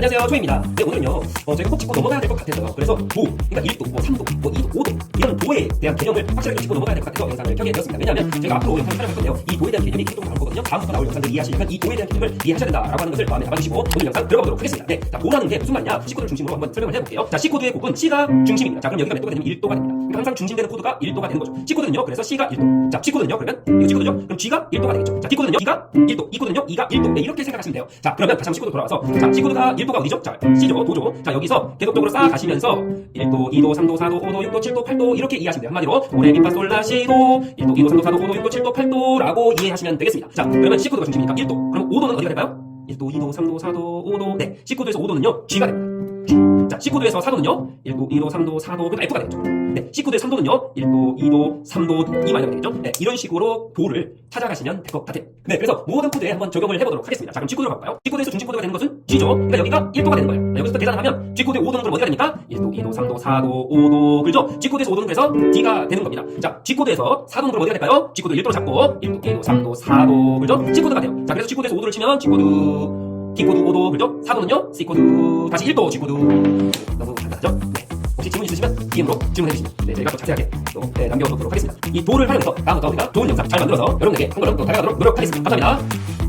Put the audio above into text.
안녕하세요 초입니다. 네 오늘은요 어, 저희가 꼭 짚고 넘어가야 될 것 같아서요 그래서 도 그러니까 1도 뭐 3도 뭐 2도 5도 이런 도에 대한 개념을 확실하게 짚고 넘어가야 될 것 같아서 영상을 되었습니다. 왜냐하면 저희가 앞으로 영상을 촬영할 건데요 이 도에 대한 개념이 계속 나올 거거든요. 다음부터 나올 영상들 이해하시려면 이 도에 대한 개념을 이해하셔야 된다라고 하는 것을 마음에 담아주시고 오늘 영상 들어가 보도록 하겠습니다. 네, 자 도라는 게 무슨 말이냐? C코드를 중심으로 한번 설명을 해볼게요. 자 C코드의 곱은 C가 중심입니다. 자 그럼 여기가 몇 도가 되면 1도가 됩니다. 그러니까 항상 중심되는 코드가 1도가 되는 거죠. C코드는요 그래서 C가 1도. 자 G코드는요 그러면 이거 G코드죠 그럼 G가 1도가 되겠죠. 자 D코드는요 D가 1도 E코드는요 E가 1도. 네, 이렇게 생각하시면 돼요. 자 그러면 다시 한번 C코드 돌아와서 자 C코드가 1도 가 어디죠? 자 C죠 도죠 자 여기서 계속적으로 쌓아가시면서 1도 2도 3도 4도 5도 6도 7도 8도 이렇게 이해하시면 돼요. 한마디로 도레미파솔라시도. 1도 2도 3도 4도 5도 6도 7도 8도라고 이해하시면 되겠습니다. 자 그러면 C코드가 중심이니까 1도. 그럼 5도는 어디가 될까요? 1도 2도 3도 4도 5도. 네 C코드에서 5도는요 G가 됩니다 자, C코드에서 4도는요, 1도, 2도, 3도, 4도, 그러니까 F가 되겠죠. 네, C코드의 3도는요, 1도, 2도, 3도, 이 마이너가 되겠죠. 네, 이런 식으로 도를 찾아가시면 될 것 같아요. 네, 그래서 모든 코드에 한번 적용을 해보도록 하겠습니다. 자, 그럼 G코드로 가볼까요? G코드에서 중심 코드가 되는 것은 G죠. 그러니까 여기가 1도가 되는 거예요. 자, 여기서 계산하면 G코드의 5도는 그럼 어디가 됩니까? 1도, 2도, 3도, 4도, 5도, 그죠? G코드에서 5도는 그래서 D가 되는 겁니다. 자, G코드에서 4도는 그럼 어디가 될까요? G코드 1도로 잡고, 1도, 2도, 3도, 4도, 그죠? G코드가 돼요. 자, 그래서 G코드에서 5도를 치면 G코드, D코드 5도 그죠? 4도는요? C코드 다시 1도 G코드 너무 간단하죠? 네. 혹시 질문 있으시면 DM으로 질문해 주시면 네, 저희가 또 자세하게 또 네, 남겨보도록 하겠습니다. 이 도를 활용해서 다음부터 우리가 좋은 영상 잘 만들어서 여러분에게 한 걸음 더 다가가도록 노력하겠습니다. 감사합니다